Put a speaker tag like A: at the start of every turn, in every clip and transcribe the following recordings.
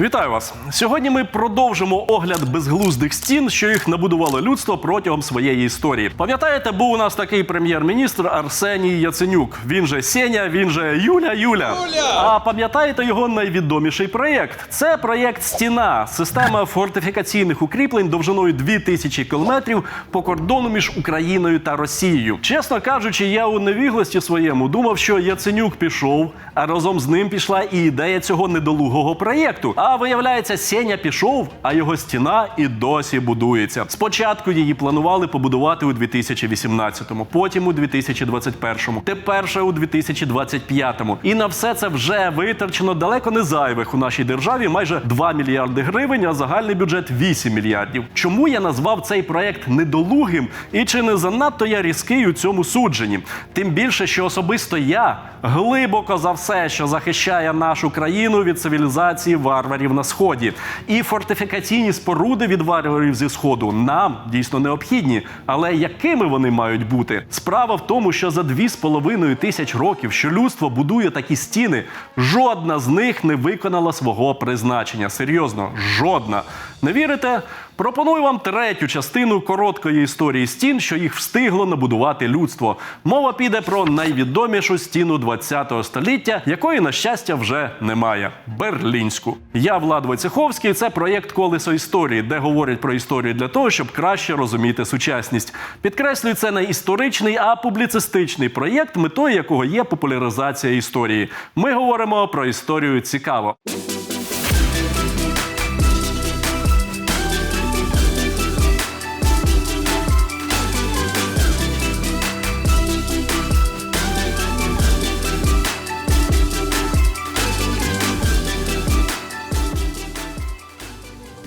A: Вітаю вас! Сьогодні ми продовжимо огляд безглуздих стін, що їх набудувало людство протягом своєї історії. Пам'ятаєте, був у нас такий прем'єр-міністр Арсеній Яценюк. Він же Сеня, він же Юля Юля. А пам'ятаєте його найвідоміший проєкт? Це проєкт Стіна, система фортифікаційних укріплень довжиною 2000 кілометрів по кордону між Україною та Росією. Чесно кажучи, я у невіглості своєму думав, що Яценюк пішов, а разом з ним пішла і ідея цього недолугого проєкту. А виявляється, Сеня пішов, а його стіна і досі будується. Спочатку її планували побудувати у 2018-му, потім у 2021-му, тепер ще у 2025-му. І на все це вже витрачено далеко не зайвих у нашій державі майже 2 мільярди гривень, а загальний бюджет 8 мільярдів. Чому я назвав цей проект недолугим і чи не занадто я різкий у цьому судженні? Тим більше, що особисто я глибоко за все, що захищає нашу країну від цивілізації варварів на сході. І фортифікаційні споруди від варварів зі сходу нам дійсно необхідні. Але якими вони мають бути? Справа в тому, що за дві з половиною тисяч років, що людство будує такі стіни, жодна з них не виконала свого призначення. Серйозно, жодна. Не вірите? Пропоную вам третю частину короткої історії стін, що їх встигло набудувати людство. Мова піде про найвідомішу стіну 20-го століття, якої, на щастя, вже немає берлінську. Я Влад Войцеховський. Це проєкт Колесо історії, де говорять про історію для того, щоб краще розуміти сучасність. Підкреслюю, це не історичний, а публіцистичний проєкт, метою якого є популяризація історії. Ми говоримо про історію цікаво.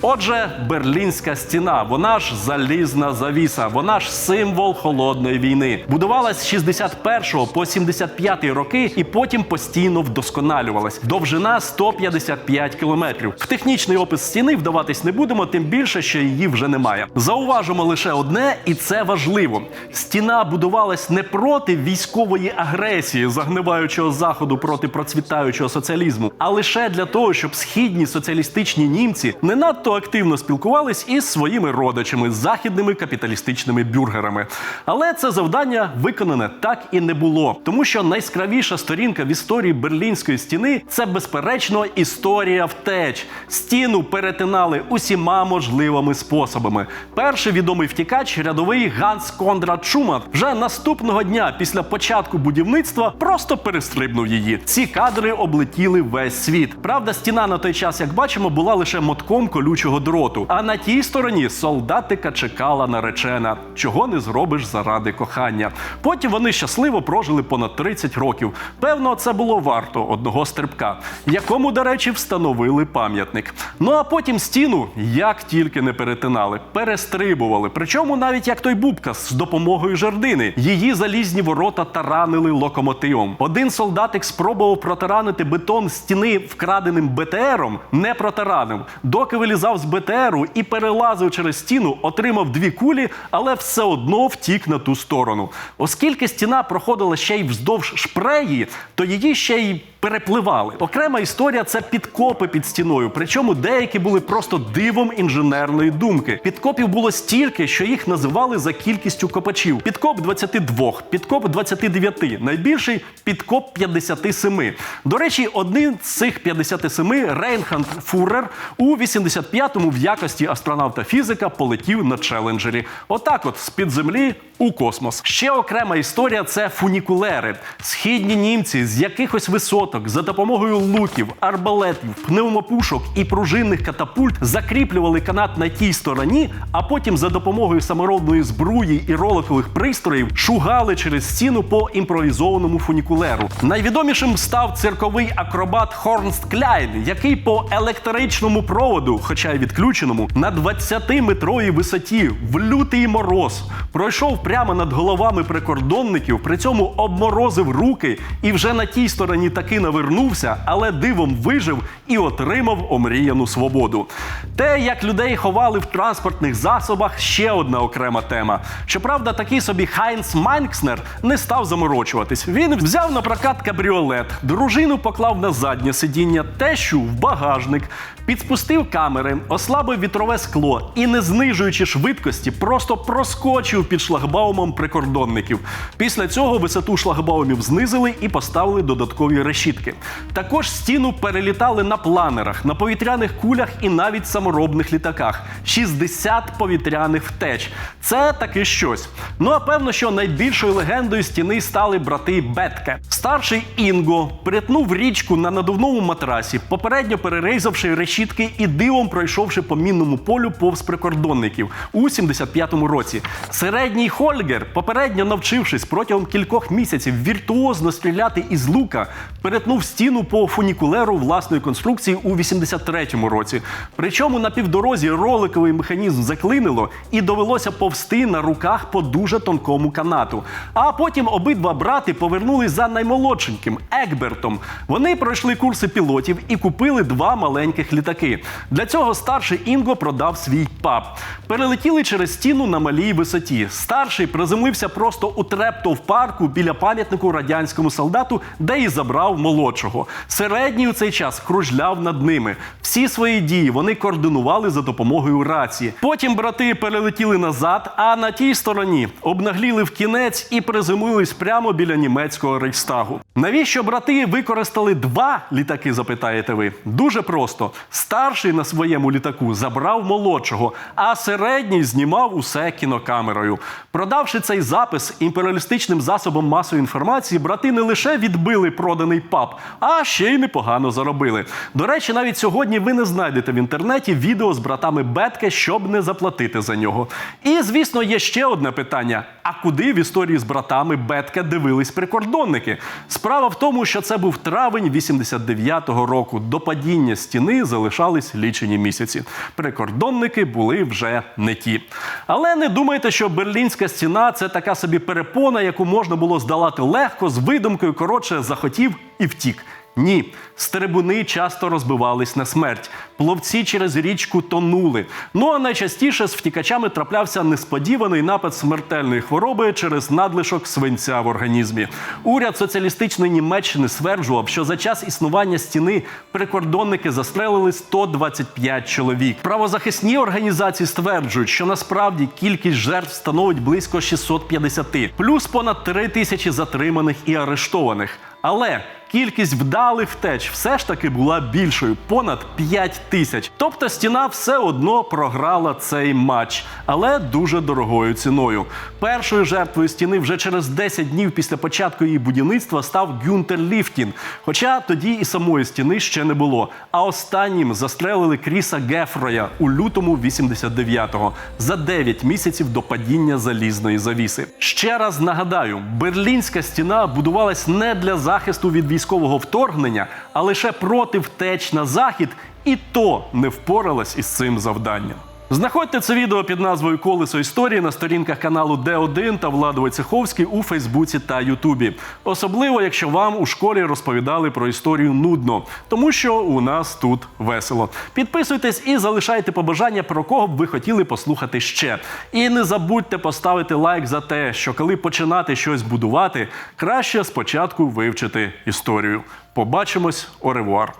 A: Отже, Берлінська стіна, вона ж залізна завіса, вона ж символ холодної війни. Будувалась з 61 по 75 роки і потім постійно вдосконалювалась. Довжина 155 кілометрів. В технічний опис стіни вдаватись не будемо, тим більше, що її вже немає. Зауважимо лише одне, і це важливо: стіна будувалась не проти військової агресії, загниваючого заходу проти процвітаючого соціалізму, а лише для того, щоб східні соціалістичні німці не надто активно спілкувались із своїми родичами, західними капіталістичними бюргерами. Але це завдання виконане так і не було, тому що найскравіша сторінка в історії берлінської стіни це безперечно історія втеч. Стіну перетинали усіма можливими способами. Перший відомий втікач рядовий Ганс Кондрат Шуман вже наступного дня після початку будівництва просто перестрибнув її. Ці кадри облетіли весь світ. Правда, стіна на той час, як бачимо, була лише мотком колючого дроту. А на тій стороні солдатика чекала наречена, чого не зробиш заради кохання. Потім вони щасливо прожили понад 30 років. Певно, це було варто одного стрибка, якому, до речі, встановили пам'ятник. Ну а потім стіну як тільки не перетинали, перестрибували. Причому навіть як той Бубкас з допомогою жердини. Її залізні ворота таранили локомотивом. Один солдатик спробував протаранити бетон стіни вкраденим БТРом, не протаранив. Доки вилізав з БТРу і перелазив через стіну, отримав дві кулі, але все одно втік на ту сторону. Оскільки стіна проходила ще й вздовж шпреї, то її ще й перепливали. Окрема історія це підкопи під стіною. Причому деякі були просто дивом інженерної думки. Підкопів було стільки, що їх називали за кількістю копачів. Підкоп 22, підкоп 29, найбільший підкоп 57. До речі, один з цих 57 Рейнханд Фурер у 85-му в якості астронавта фізика полетів на челенджері. Отак, от з-під землі у космос. Ще окрема історія це фунікулери. Східні німці з якихось висоток за допомогою луків, арбалетів, пневмопушок і пружинних катапульт закріплювали канат на тій стороні, а потім за допомогою саморобної збруї і роликових пристроїв шугали через стіну по імпровізованому фунікулеру. Найвідомішим став цирковий акробат Хорнст Кляйн, який по електричному проводу, хоча запобігає відключеному на 20-метровій висоті в лютий мороз. Пройшов прямо над головами прикордонників, при цьому обморозив руки і вже на тій стороні таки навернувся, але дивом вижив і отримав омріяну свободу. Те, як людей ховали в транспортних засобах, ще одна окрема тема. Щоправда, такий собі Хайнц Майнкснер не став заморочуватись. Він взяв на прокат кабріолет, дружину поклав на заднє сидіння, тещу в багажник, підспустив камери, ослабив вітрове скло і, не знижуючи швидкості, просто проскочив під шлагбаумом прикордонників. Після цього висоту шлагбаумів знизили і поставили додаткові решітки. Також стіну перелітали на планерах, на повітряних кулях і навіть саморобних літаках. 60 повітряних втеч. Це таки щось. Ну а певно, що найбільшою легендою стіни стали брати Бетке. Старший Інго перетнув річку на надувному матрасі, попередньо перерізавши решітки і дивом пройшовши по мінному полю повз прикордонників у 75-му році. Середній Хольгер, попередньо навчившись протягом кількох місяців віртуозно стріляти із лука, перетнув стіну по фунікулеру власної конструкції у 83-му році. Причому на півдорозі роликовий механізм заклинило і довелося повсти на руках по дуже тонкому канату. А потім обидва брати повернулись за наймолодшеньким Екбертом. Вони пройшли курси пілотів і купили два маленьких літаки. Для цього старший Інго продав свій паб. Перелетіли через стіну на малій висоті. Старший приземлився просто у трептов парку біля пам'ятнику радянському солдату, де і забрав молодшого. Середній у цей час кружляв над ними. Всі свої дії вони координували за допомогою рації. Потім брати перелетіли назад, а на тій стороні обнагліли в кінець і приземлились прямо біля німецького рейхстагу. Навіщо брати використали два літаки? Запитаєте ви? Дуже просто. Старший на своєму літаку забрав молодшого, а середній знімав усе кінокамерою. Продавши цей запис імперіалістичним засобом масової інформації, брати не лише відбили проданий паб, а ще й непогано заробили. До речі, навіть сьогодні ви не знайдете в інтернеті відео з братами Бетке, щоб не заплатити за нього. І звісно, є ще одне питання: а куди в історії з братами Бетке дивились прикордонники? Справа в тому, що це був травень 89-го року. До падіння стіни залишались лічені місяці. Прикордонники були вже не ті. Але не думайте, що берлінська стіна це така собі перепона, яку можна було здолати легко з видумкою. Коротше, захотів і втік. Ні, стрибуни часто розбивались на смерть, пловці через річку тонули. Ну а найчастіше з втікачами траплявся несподіваний напад смертельної хвороби через надлишок свинця в організмі. Уряд соціалістичної Німеччини стверджував, що за час існування стіни прикордонники застрелили 125 чоловік. Правозахисні організації стверджують, що насправді кількість жертв становить близько 650, плюс понад 3 тисячі затриманих і арештованих. Але кількість вдалих втеч все ж таки була більшою понад 5 тисяч. Тобто стіна все одно програла цей матч, але дуже дорогою ціною. Першою жертвою стіни вже через 10 днів після початку її будівництва став Гюнтер Ліфтін. Хоча тоді і самої стіни ще не було. А останнім застрелили Кріса Гефроя у лютому 89-го за 9 місяців до падіння залізної завіси. Ще раз нагадаю, берлінська стіна будувалась не для захисту від військового вторгнення, а лише проти втеч на захід, і то не впоралась із цим завданням. Знаходьте це відео під назвою Колесо історії на сторінках каналу Д1 та Влади Войцеховський у Фейсбуці та Ютубі. Особливо, якщо вам у школі розповідали про історію нудно, тому що у нас тут весело. Підписуйтесь і залишайте побажання, про кого б ви хотіли послухати ще. І не забудьте поставити лайк за те, що коли починати щось будувати, краще спочатку вивчити історію. Побачимось, оревуар!